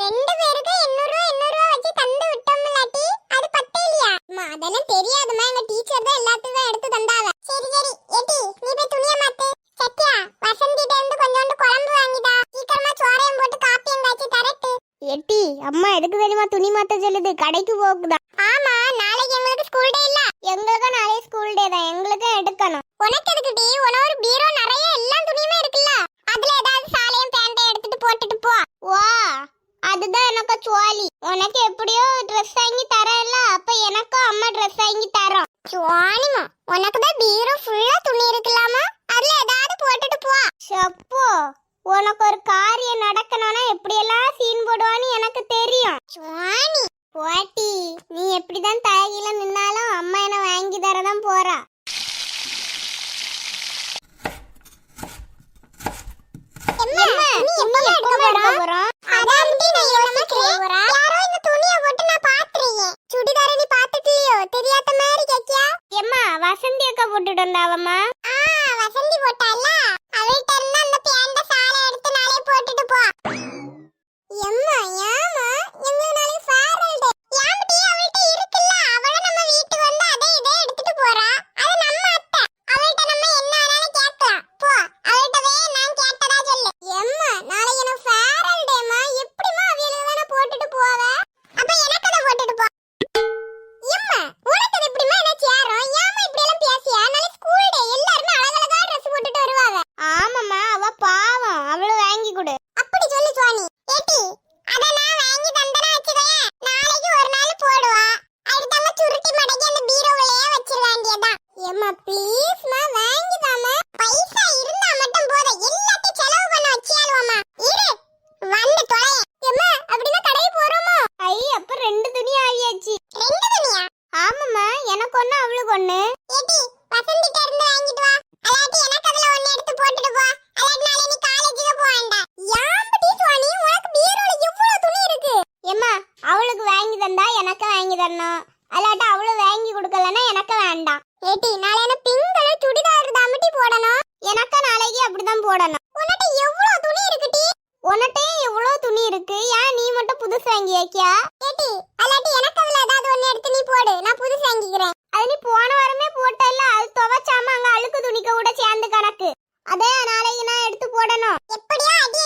ரெண்டு பேருக்கும் எண்ணூறு ரூபா எண்ணூறு ரூபா வச்சு தந்து விட்டோம் இல்லாட்டி அது பத்தே இல்லையா? அம்மா அதெல்லாம் தெரியாதுமா எங்க டீச்சர் தான் எல்லாத்துக்கும் எடுத்து தந்தாவ. சரி சரி. எட்டி நீ போய் துணிய மாத்து. சத்யா வசந்திட்ட இருந்து கொஞ்சோண்டு குழம்பு வாங்கிடா. சீக்கிரமா சோறையும் போட்டு காப்பியும் காய்ச்சி தரட்டு. எட்டி அம்மா எதுக்கு தெரியுமா துணி மாத்த சொல்லுது? கடைக்கு போகுதா? ஆமா நாளைக்கு எங்களுக்கு ஸ்கூல் டே இல்ல. எங்களுக்கு நாளைக்கு ஸ்கூல் டே தான். எங்களுக்கு எடுக்கணும். உனக்கு எதுக்கு டி உன ஒரு பீரோ நிறைய அதுதான் எனக்கு சுவாலி. உனக்கு எப்படியோ ட்ரெஸ் வாங்கி தரல அப்ப எனக்கும் அம்மா ட்ரெஸ் வாங்கி தரோம். சுவாலிமா உனக்கு தான் பீரோ ஃபுல்லா துணி இருக்கலாமா? அதுல ஏதாவது போட்டுட்டு போ. சப்போ உனக்கு ஒரு காரியம் நடக்கணும்னா எப்படியெல்லாம் சீன் போடுவான்னு எனக்கு தெரியும். சுவாணி போட்டி. நீ எப்படிதான் தயகில நின்னாலும் அம்மா என்ன வாங்கி தரதான் போறா. ஏம்மா ப்ளீஸ் அப்படிதான் போடணும். உன்னட்ட எவ்வளவு துணி இருக்குடி உன்னட்டே எவ்வளவு துணி இருக்கு? ஏன் நீ மட்டும் புதுசு வாங்கி வைக்கியா ஏடி அல்லாட்டி எனக்கு அதுல ஏதாவது ஒண்ணு எடுத்து நீ போடு. நான் புதுசு வாங்கிக்கிறேன். அது நீ போன வாரமே போட்டல அது துவச்சாம அங்க அழுக்கு துணிக்க கூட சேர்ந்து கணக்கு அதே நாளைக்கு நான் எடுத்து போடணும். எப்படியா அடி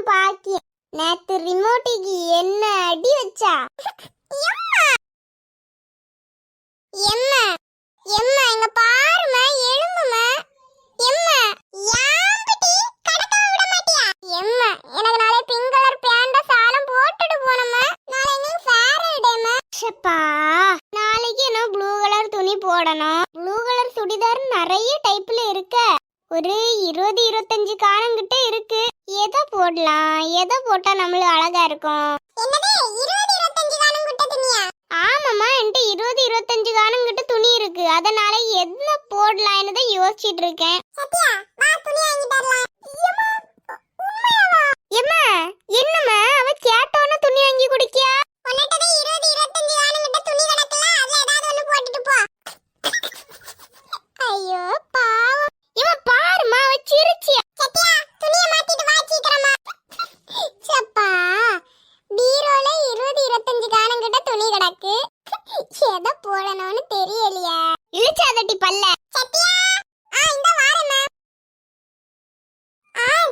தான் பாக்கி. நேத்து ரிமோட்டுக்கு என்ன அடி வச்சா? எம்மா? எம்மா? இங்க பாருமா எழும்புமா எம்மா யாம்பிட்டி கடக்க விட மாட்டியா? போட்டுட்டு போனம்மா. நாளை நீ ஃபேரல் டேமா நாளைக்கு என்ன ப்ளூ கலர் துணி போடணும்? ப்ளூ கலர் சுடிதார் நிறைய டைப்ல இருக்க. ஒரு இருபது இருபது எதை போட்டா நம்மளுக்கு அழகா இருக்கும்? ஆமாமா என்கிட்ட இருபது இருபத்தஞ்சு காணம் கிட்ட துணி இருக்கு. அதனால என்ன போடலாம்னு தான் யோசிச்சிட்டு இருக்கேன்.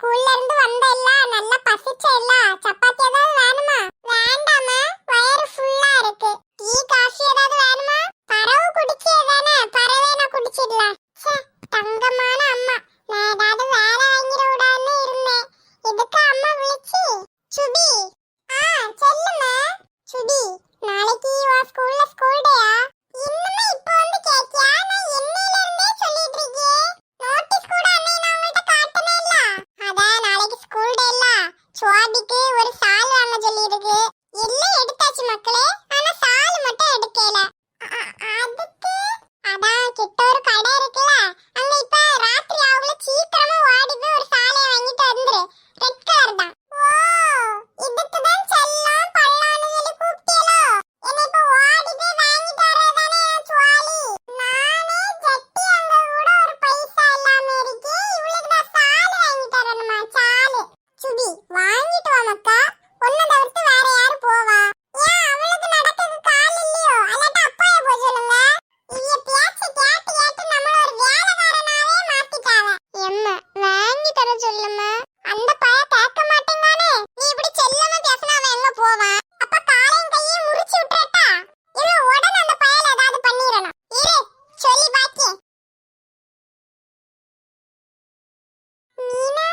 ஸ்கூல்ல இருந்து வந்தல்ல நல்லா பசிச்சல்ல சப்பாத்தி ஏதாவது வேணுமா? போவேன். அப்ப காலையும் கையும் முறிச்சு விட்டுறட்டா? இல்ல உடனே அந்த பயல ஏதாவது பண்ணிரணும் இரு சொல்லி பாக்கி. மீனா?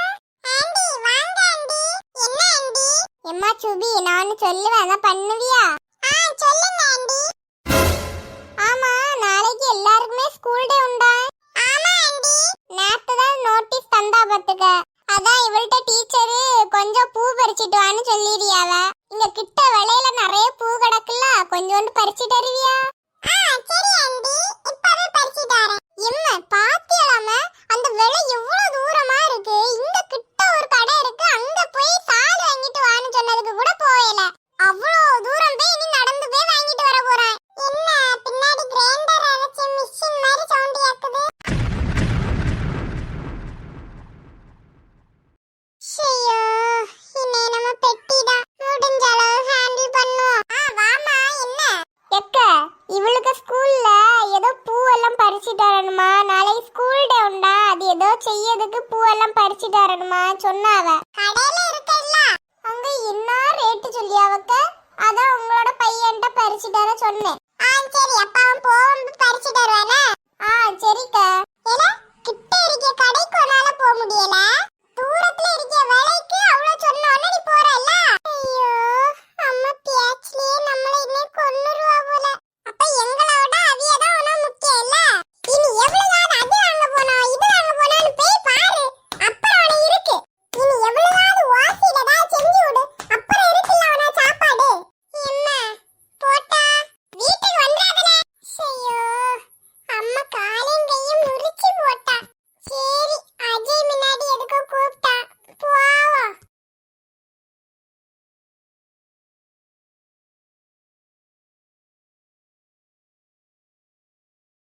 ஆண்டி வாங்க ஆண்டி. என்ன ஆண்டி? எம்மா சுபி நான் சொல்லுவேன் அதான் பண்ணுவி செல்வியாவுக்கு அதான் உங்களோட பையன்ட்ட பறிச்சுட்டு வர சொன்னேன். சரி அப்ப அவன் போகும்போது பறிச்சுட்டு வருவானே? ஆ சரிக்கா. ஏன்னா கிட்ட இருக்க கடைக்கு உன்னால போக முடியல?